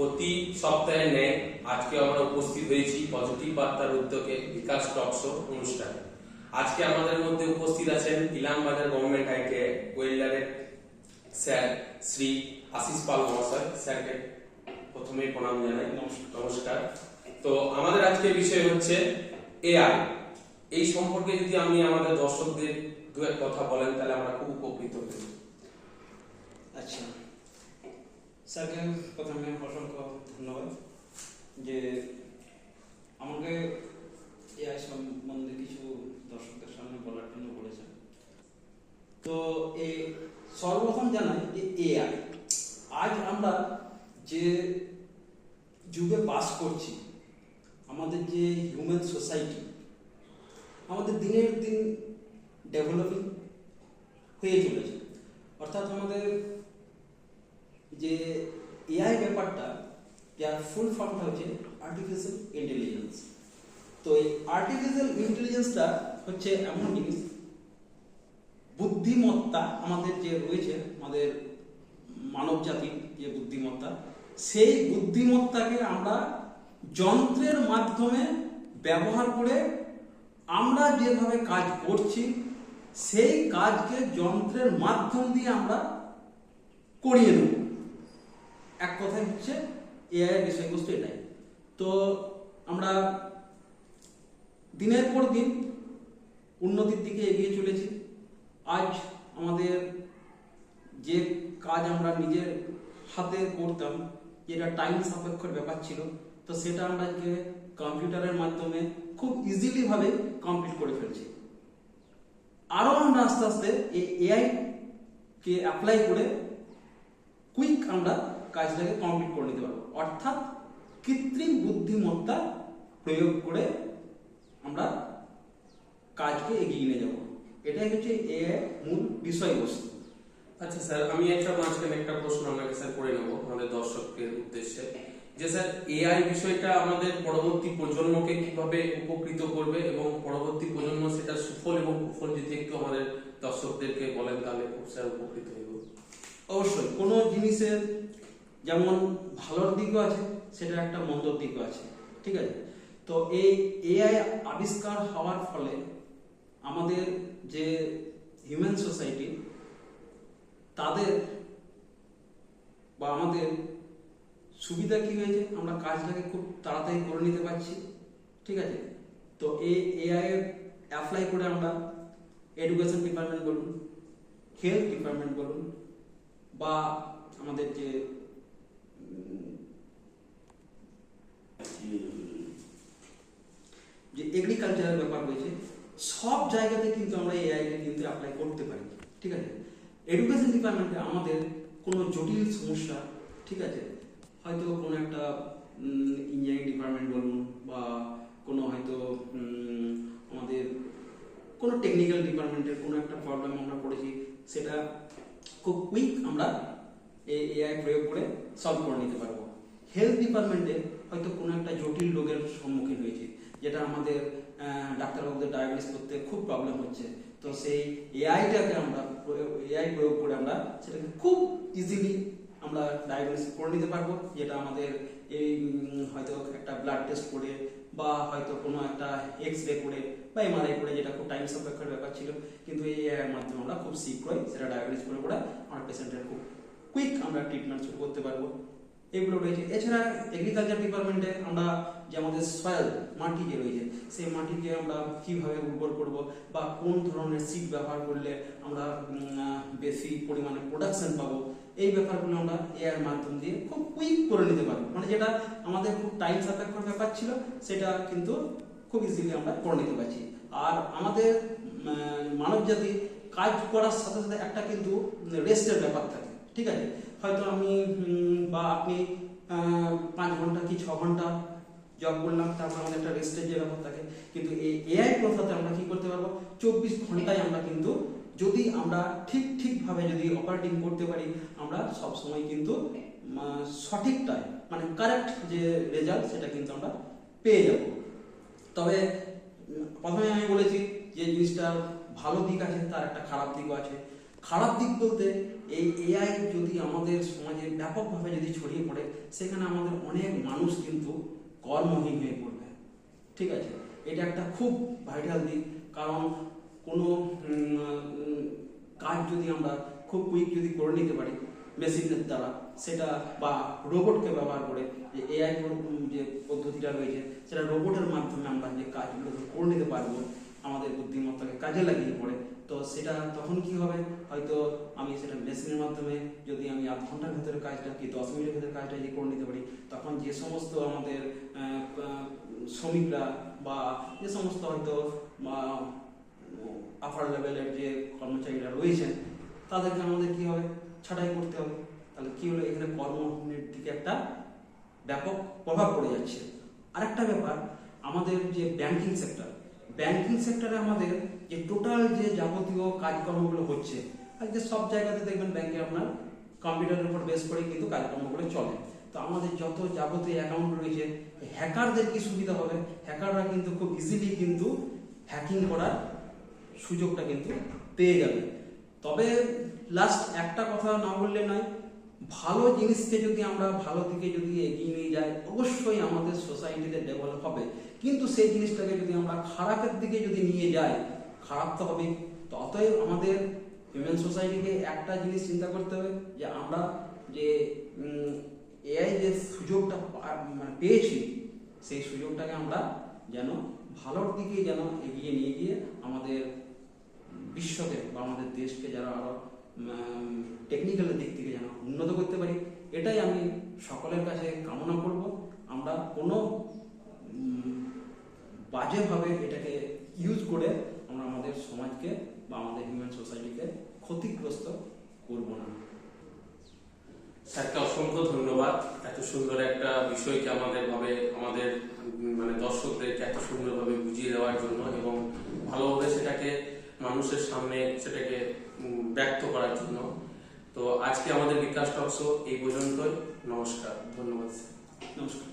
প্রতি সপ্তাহে নেয় আজকে আমরা উপস্থিত হয়েছি পজিটিভ বার্তার উদ্যোগে বিকাশ টকশো অনুষ্ঠানে। আজকে আমাদের মধ্যে উপস্থিত আছেন ইলামবাজার গভর্নমেন্ট আইটিআই ওয়েল্ডারের স্যার শ্রী আশিস পাল মহাশয়। স্যারকে প্রথমেই প্রণাম জানাই। নমস্কার। তো আমাদের আজকে বিষয় হচ্ছে এআই। এই সম্পর্কে যদি আপনি আমাদের দর্শকদের দু এক কথা বলেন তাহলে আমরা খুব উপকৃত হই আচ্ছা স্যারকে প্রথমে অসংখ্য ধন্যবাদ যে আমাকে এআই সম্বন্ধে কিছু দর্শকদের সামনে বলার জন্য বলেছেন তো এই সর্বপ্রথম জানাই যে এআই আজ আমরা যে যুগে বাস করছি আমাদের যে হিউম্যান সোসাইটি আমাদের দিনের দিন ডেভেলপিং হয়ে চলেছে অর্থাৎ আমাদের যে এআই ব্যাপারটা, যার ফুল ফর্মটা হচ্ছে আর্টিফিশিয়াল ইন্টেলিজেন্স তো এই আর্টিফিশিয়াল ইন্টেলিজেন্সটা হচ্ছে এমন জিনিস, বুদ্ধিমত্তা আমাদের যে রয়েছে, আমাদের মানব জাতির যে বুদ্ধিমত্তা, সেই বুদ্ধিমত্তাকে আমরা যন্ত্রের মাধ্যমে ব্যবহার করে আমরা যেভাবে কাজ করছি, সেই কাজকে যন্ত্রের মাধ্যম দিয়ে আমরা করিয়ে নেব এক কথায় হচ্ছে এআই এর বিষয়বস্তু এটাই তো আমরা দিনের পর দিন উন্নতির দিকে এগিয়ে চলেছি। আজ আমাদের যে কাজ আমরা নিজের হাতে করতাম, যেটা টাইম সাপেক্ষর ব্যাপার ছিল, তো সেটা আমরা আজকে কম্পিউটারের মাধ্যমে খুব ইজিলি ভাবে কমপ্লিট করে ফেলছি। আরও আমরা আস্তে আস্তে এই এআই কে অ্যাপ্লাই করে কুইক আমরা কাজটাকে কমপ্লিট করে নিতে পারব। অর্থাৎ কৃত্রিম বুদ্ধিমত্তা প্রয়োগ করে আমরা কাজকে এগিয়ে নিয়ে যাব। এটাই হচ্ছে এআই মূল বিষয়বস্তু। আচ্ছা স্যার আমি একটা মাঝখানে একটা প্রশ্ন আপনাকে স্যার করে নেব আমাদের দর্শকদের উদ্দেশ্যে। যে স্যার এআই বিষয়টা আমাদের পরবর্তী প্রজন্মকে কীভাবে উপকৃত করবে এবং পরবর্তী প্রজন্ম সেটা সুফল এবং কুফল যদি একটু আমাদের দর্শকদেরকে বলেন তাহলে খুব স্যার উপকৃত হইব। অবশ্যই কোনো জিনিসের যেমন ভালোর দিকও আছে সেটা একটা মন্দর দিকও আছে, ঠিক আছে? তো এই এআই আবিষ্কার হওয়ার ফলে আমাদের যে হিউম্যান সোসাইটি তাদের বা আমাদের সুবিধা কি হয়েছে? আমরা কাজটাকে খুব তাড়াতাড়ি করে নিতে পারছি, ঠিক আছে? তো এই এআই অ্যাপ্লাই করে আমরা এডুকেশন ডিপার্টমেন্ট বলুন হেলথ ডিপার্টমেন্ট বলুন, বা আমাদের যে উম, যে এগ্রিকালচারের ব্যাপার রয়েছে সব জায়গাতে কিন্তু আমরা এআই কে কিন্তু অ্যাপ্লাই করতে পারি, ঠিক আছে? এডুকেশন ডিপার্টমেন্টে আমাদের কোনো জটিল সমস্যা, ঠিক আছে? হয়তো কোনো একটা ইঞ্জিনিয়ারিং ডিপার্টমেন্ট বলুন বা কোনো হয়তো আমাদের কোনো টেকনিক্যাল ডিপার্টমেন্টের কোনো একটা প্রবলেম আমরা পড়েছি, সেটা খুব কুইক আমরা এআই প্রয়োগ করে সলভ করে নিতে পারব। হেলথ ডিপার্টমেন্টে হয়তো কোনো একটা জটিল রোগের সম্মুখীন হয়েছে। যেটা আমাদের ডাক্তারবাবুদের ডায়াগনোস করতে খুব প্রবলেম হচ্ছে। তো সেই এআইটাকে আমরা এআই প্রয়োগ করে আমরা সেটাকে খুব ইজিলি আমরা ডায়াগনোস করে নিতে পারব, যেটা আমাদের এই হয়তো একটা ব্লাড টেস্ট করে বা হয়তো কোনো একটা এক্স রে করে বা এমআরআই করে, যেটা খুব টাইম সাপেক্ষের ব্যাপার ছিল। কিন্তু এই মাধ্যমে আমরা খুব শীঘ্রই সেটা ডায়াগনোস করে করে আমার পেশেন্টের খুব কুইক আমরা ট্রিটমেন্ট শুরু করতে পারব। এগুলো রয়েছে। এছাড়া এগ্রিকালচার ডিপার্টমেন্টে আমরা যে আমাদের সয়েল মাটি যে রয়েছে, সেই মাটিকে আমরা কীভাবে উর্বর করব বা কোন ধরনের সিড ব্যবহার করলে আমরা বেশি পরিমাণে প্রোডাকশন পাবো, এই ব্যাপারগুলো আমরা এআই এর মাধ্যম দিয়ে খুব কুইক করে নিতে পারব। মানে যেটা আমাদের খুব টাইম সাপেক্ষ ব্যাপার ছিল, সেটা কিন্তু খুব ইজিলি আমরা করে নিতে পারছি। আর আমাদের মানব জাতি কাজ করার সাথে সাথে একটা কিন্তু রেস্টের ব্যাপার থাকে। ঠিক আছে? হয়তো আমি বা আপনি পাঁচ ঘণ্টা কি ছ ঘণ্টা জব করলাম তারপর আমাদের একটা রেস্টের যে ব্যাপার থাকে। কিন্তু এই এআই প্রথাতে আমরা কি করতে পারব? চব্বিশ ঘন্টায় আমরা কিন্তু যদি আমরা ঠিক ঠিকভাবে যদি অপারেটিং করতে পারি আমরা সব সময় কিন্তু উম, সঠিক টাইম মানে কারেক্ট যে রেজাল্ট সেটা কিন্তু আমরা পেয়ে যাব। তবে প্রথমে আমি বলেছি যে জিনিসটার ভালো দিক আছে তার একটা খারাপ দিকও আছে। খারাপ দিক বলতে এই এআই যদি আমাদের সমাজে ব্যাপকভাবে যদি ছড়িয়ে পড়ে, সেখানে আমাদের অনেক মানুষ কিন্তু কর্মহীন হয়ে পড়বে। ঠিক আছে? এটা একটা খুব ভাইটাল দিক, কারণ কোনো কাজ যদি আমরা খুব কুইক যদি করে নিতে পারি মেশিনের দ্বারা, সেটা বা রোবটকে ব্যবহার করে যে এআই যে পদ্ধতিটা রয়েছে, সেটা রোবটের মাধ্যমে আমরা যে কাজগুলো করে নিতে পারব, আমাদের বুদ্ধিমত্তাকে কাজে লাগিয়ে পড়ে তো সেটা তখন কি হবে? হয়তো আমি সেটা মেশিনের মাধ্যমে যদি আমি আধ ঘণ্টার ভেতরে কাজটা কি দশ মিনিটের ভেতরে কাজটা যদি করে নিতে পারি, তখন যে সমস্ত আমাদের শ্রমিকরা বা যে সমস্ত হয়তো আপার লেভেলের যে কর্মচারীরা রয়েছেন তাদেরকে আমাদের কি হবে? ছাঁটাই করতে হবে। তাহলে কি হলো? এখানে কর্মের দিকে একটা ব্যাপক প্রভাব পড়ে যাচ্ছে। আরেকটা ব্যাপার, আমাদের যে ব্যাংকিং সেক্টর ব্যাংকিং সেক্টরে আমাদের যে টোটাল যে যাবতীয় কাজকর্মগুলো হচ্ছে আজকে সব জায়গাতে দেখবেন ব্যাংকে আপনার কম্পিউটারের উপর বেস করে কিন্তু কাজকর্মগুলো চলে। তো আমাদের যত যাবতীয় অ্যাকাউন্ট রয়েছে, হ্যাকারদের কি সুবিধা হবে? হ্যাকাররা কিন্তু খুব ইজিলি কিন্তু হ্যাকিং করার সুযোগটা কিন্তু পেয়ে যাবে। তবে লাস্ট একটা কথা না বললে নয় ভালো জিনিসকে যদি আমরা ভালো দিকে যদি এগিয়ে নিয়ে যাই, অবশ্যই আমাদের সোসাইটিতে ডেভেলপ হবে। কিন্তু সেই জিনিসটাকে যদি আমরা খারাপের দিকে যদি নিয়ে যাই, খারাপ তো হবে তো অতএব আমাদের হিউম্যান সোসাইটিকে একটা জিনিস চিন্তা করতে হবে, যে আমরা যে এআই যে সুযোগটা মানে পেয়েছি, সেই সুযোগটাকে আমরা যেন ভালোর দিকে যেন এগিয়ে নিয়ে গিয়ে আমাদের বিশ্বকে বা আমাদের দেশকে যারা আরও টেকনিক্যাল দিক থেকে যেন উন্নত করতে পারি, এটাই আমি সকলের কাছে কামনা করব। আমরা কোনো বাজেভাবে এটাকে ইউজ করে আমরা আমাদের সমাজকে বা আমাদের হিউম্যান সোসাইটিকে ক্ষতিগ্রস্ত করব না। স্যারকে অসংখ্য ধন্যবাদ। এত সুন্দর একটা বিষয়কে আমাদের ভাবে আমাদের মানে দর্শকদেরকে এত সুন্দরভাবে বুঝিয়ে দেওয়ার জন্য এবং ভালোভাবে সেটাকে মানুষের সামনে, সেটাকে ব্যক্ত করার জন্য। তো আজকে আমাদের বিকাশ টক শো এই পর্যন্তই। নমস্কার। ধন্যবাদ। নমস্কার।